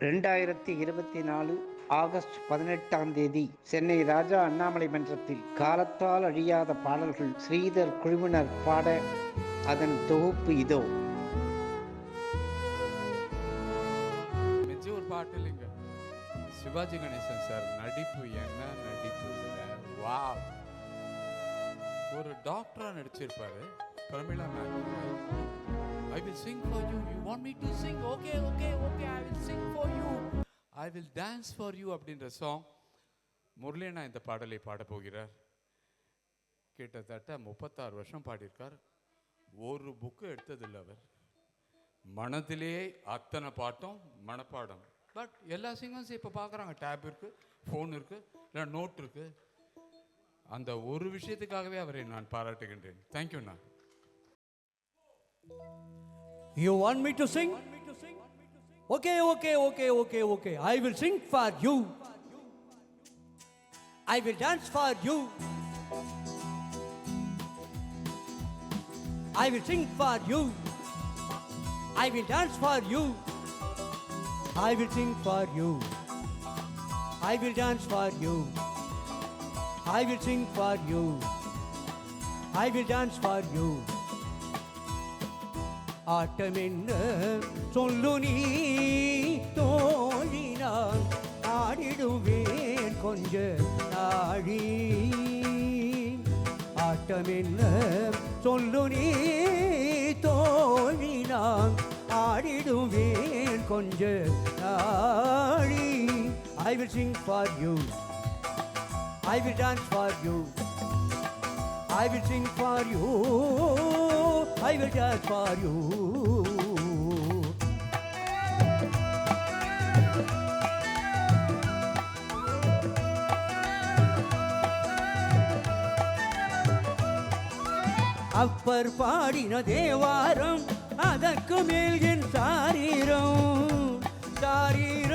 ரெண்டாயிரத்தி இருபத்தி நாலு ஆகஸ்ட் பதினெட்டாம் தேதி சென்னை ராஜா அண்ணாமலை மன்றத்தில் காலத்தால் அழியாத பாடல்கள் ஸ்ரீதர் குழுவினர் பாட அதன் தொகுப்பு இதோ. ஒரு பாட்டு இல்லைங்க. சிவாஜி கணேசன் சார் நடிப்பு என்ன நடிப்பு வாவ். ஒரு டாக்டரா நடிச்சிருப்பாரு. Pramila ma'am. I will sing for you you want me to sing okay okay okay I will sing for you I will dance for you அப்படின்ற சாங் முரளியண்ணா இந்த பாடலை பாடப்போகிறார் கிட்டத்தட்ட முப்பத்தாறு வருஷம் பாடியிருக்கார். ஒரு புக்கு எடுத்ததில்லை அவர். மனதிலேயே அத்தனை பாட்டும் மனப்பாடம். பட் எல்லா சிங்கர்ஸும் இப்போ பார்க்குறாங்க டேப் இருக்குது ஃபோன் இருக்குது இல்லை நோட் இருக்குது அந்த ஒரு விஷயத்துக்காகவே அவரை நான் பாராட்டுகின்றேன். தேங்க்யூண்ணா You want me to sing? Okay, okay, okay, okay, okay. I will sing for you. I will dance for you. I will sing for you. I will dance for you. I will sing for you. I will dance for you. I will sing for you. I will dance for you. ஆட்டமென்ன சொல்லு நீ தோழினான் ஆடிடுவேன் கொஞ்ச நாழி. ஆட்டமென்ன சொல்லு நீ தோழினான் ஆடிடுவேன் கொஞ்ச நாழி. I will sing for you I will dance for you I will sing for you I will dance for you. Appar பாடின தேவாரம் அதற்கு மேல் என் சாரீரம் சாரீரம்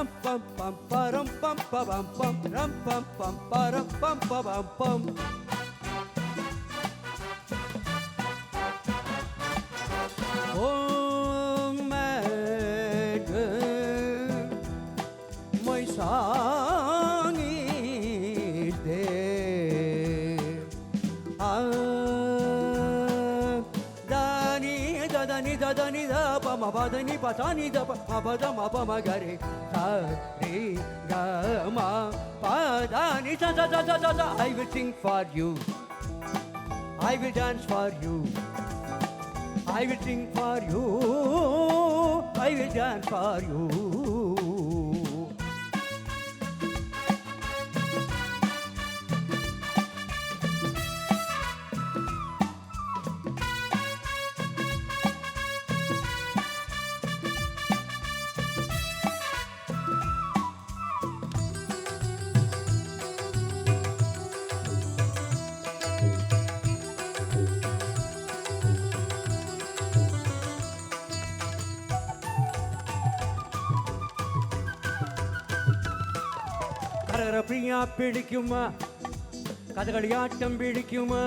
ram pam pam param pam pam pam ram pam pam param pam pam pam I will sing for you. I will dance for you. I will sing for you. I will dance for you. கரகர Priya பிடிக்குமா? கதகளியாட்டம் பிடிக்குமா?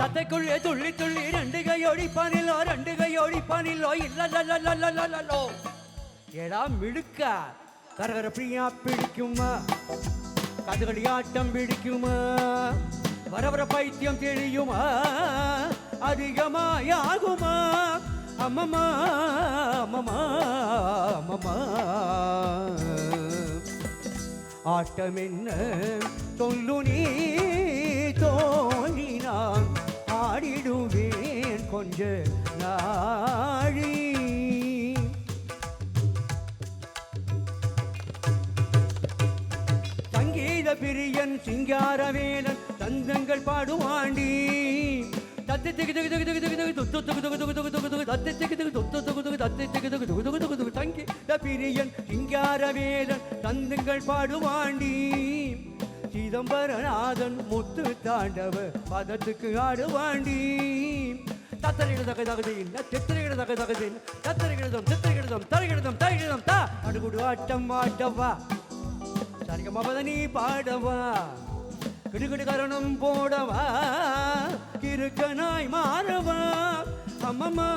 தத்தைக்குள்ளே துள்ளி துள்ளி ரெண்டு கையோடி பானிலோ ரெண்டு கையோடி பானிலோ இல்லோ ஏடா மிடுக்க. கரகர பிரியா பிடிக்குமா? கதகளியாட்டம் பிடிக்குமா? வர வர பைத்தியம் தெளியுமா? அதிகமாயாகுமா? அம்மம்மா அம்மம்மா அம்மம்மா. ஆட்டம் என்ன சொல்லு நீ? தோழி நான் ஆடிடுவேன் கொஞ்ச நாழி. சங்கீத பிரியன் சிங்காரவேலன் தந்தங்கள் பாடுவாண்டி தத்தை திக்கு திக்கு திக்கு திக்கு திக்கு திக்கு தொத்து தொகு தொகு தொகு தொகு தொகு துக்கு தத்தி திக்கு திக்கு துத்து தொகு துக்கு தத்தி திக்கு தொகு தொகு தொகு தொகு துக்கு தங்கி பிரியன் சிங்கார வேதன் தந்துங்கள் பாடுவாண்டி சிதம்பரநாதன் முத்து தாண்டவ பதத்துக்கு ஆடுவாண்டி தத்தரிகிட தக தகதின் தித்திரிகிட தக தகதின் தத்தரிகிடதம் தித்திரிகிடதம் தரிகிடதம் தரிகிடதம் தா அடுகுடு ஆட்டம் ஆட்டவா சரிக நீ பாடவா கிடுகிடுகரணும் போடவா கிருக்கனாய் மாறவா அம்மம்மா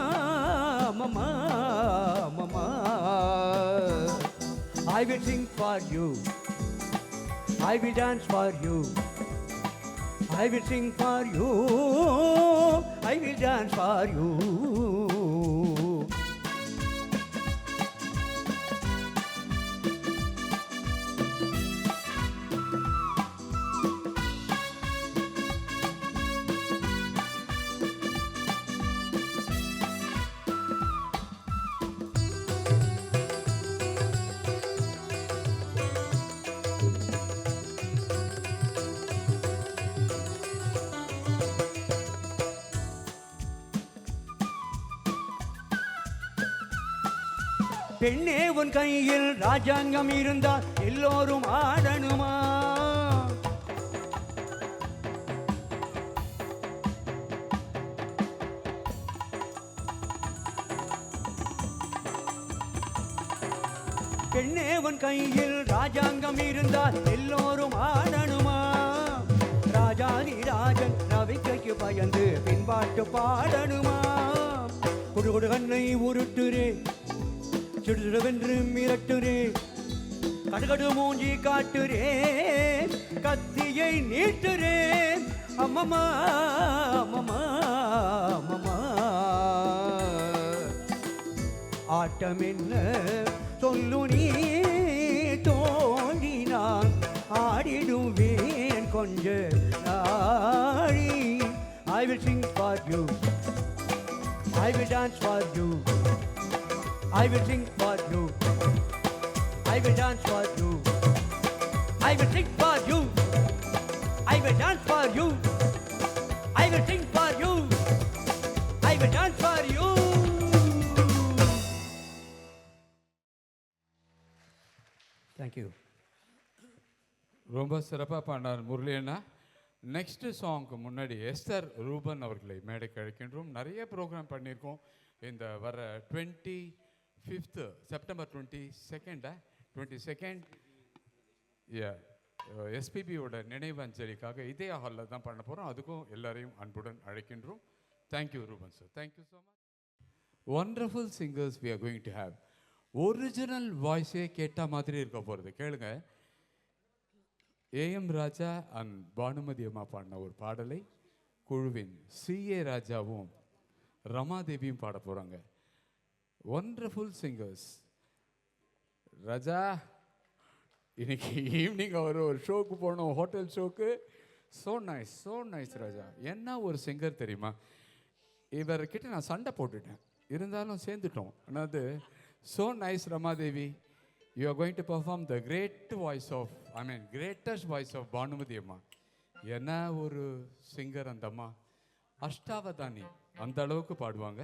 அம்மம்மா அம்மம்மா I will sing for you I will dance for you I will sing for you I will dance for you பெண்ணே உன் கையில் ராஜாங்கம் இருந்தால் எல்லோரும் ஆடணுமா? பெண்ணே உன் கையில் ராஜாங்கம் இருந்தால் எல்லோரும் ஆடணுமா? ராஜாதி ராஜன் நவிக்கைக்கு பயந்து பின்பாட்டு பாடணுமா? குடு குடு கண்ணை சுடுசுடுவென்று மிரட்டுரே கடுகடு மூஞ்சி காட்டுரே கத்தியை நீட்டுரே அம்மம்மா அம்மம்மா அம்மம்மா. ஆட்டம் என்ன சொல்லு நீ. தோழி நான் ஆடிடுவேன் கொஞ்ச நாழி. I will sing for you I will dance for you I will sing for you. I will dance for you. I will sing for you. I will dance for you. I will sing for you. I will dance for you. Thank you. ரொம்ப சிறப்பாக பாடினார் முரளி அண்ணா next சாங்க்கு முன்னாடி Esther Ruban அவர்களை மேடைக்கு அழைக்கின்றோம் நிறைய program பண்ணியிருக்கோம் இந்த வர டுவெண்ட்டி ஃபிஃப்த்து செப்டம்பர் டுவெண்ட்டி செகண்டா டுவெண்ட்டி செகண்ட் எஸ்பிபியோட நினைவஞ்சலிக்காக இதே ஹாலில் தான் பண்ண போகிறோம் அதுக்கும் எல்லாரையும் அன்புடன் அழைக்கின்றோம். Thank you Ruban sir thank you so much wonderful singers we are going to have original வாய்ஸே கேட்ட மாதிரி இருக்க போகிறது கேளுங்க. ஏஎம் ராஜா அண்ட் பானுமதி அம்மா பாடின ஒரு பாடலை குழுவின் சிஏ ராஜாவும் ரமாதேவியும் பாட போகிறாங்க ஒண்டர்ஃபுல் சிங்கர்ஸ் ரஜா இன்னைக்கு ஈவினிங் அவர் ஒரு ஷோக்கு போனோம் ஹோட்டல் ஷோக்கு so nice so nice Raja என்ன ஒரு சிங்கர் தெரியுமா? இவர்கிட்ட நான் சண்டை போட்டுட்டேன். இருந்தாலும் சேர்ந்துட்டோம். அதாவது so nice Ramadevi. You are going to perform the great voice of I mean greatest voice of Bhanumathi அம்மா. என்ன ஒரு சிங்கர் அந்த அம்மா? அஷ்டாவதானி. அந்த அளவுக்கு பாடுவாங்க.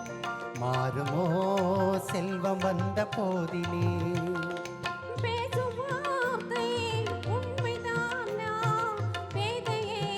மாறுமோ? செல்வம் வந்த போதிலே. பேசும் வார்த்தை உண்மைதானா? பேதையை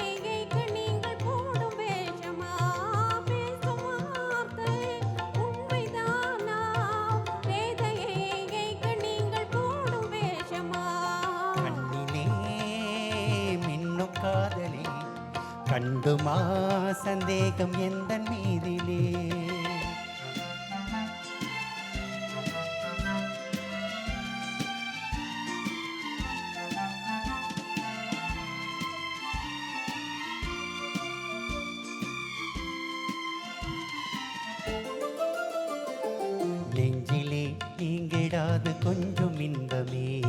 விடாது கொஞ்சம் இன்பமே.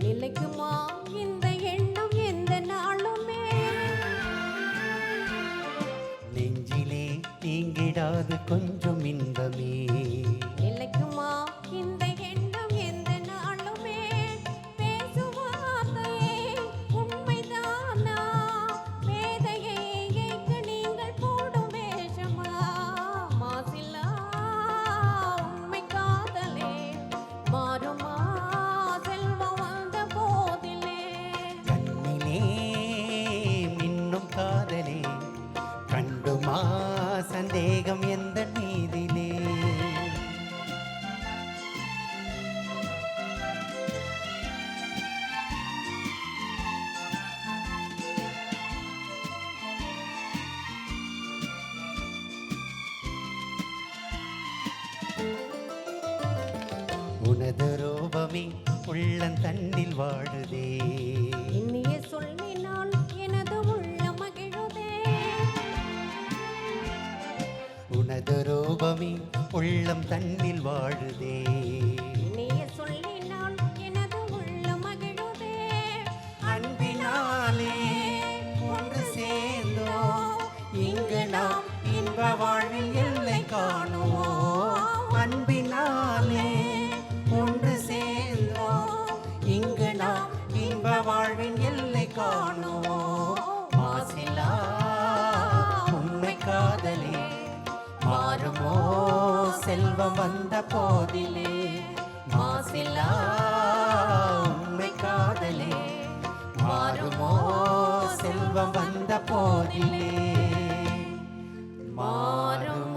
நிலைக்குமா? வேகம் எந்த நீதிலே? உனது ரூபமே உள்ளந்தண்ணில் வாழுதே. அந்த ரூபமே உள்ளம் தன்னில் வாழுதே. செல்வம் வந்த போதிலே மாசில்லா உண்மை காதலே. மாறுமோ செல்வம் வந்த போதிலே மாறும்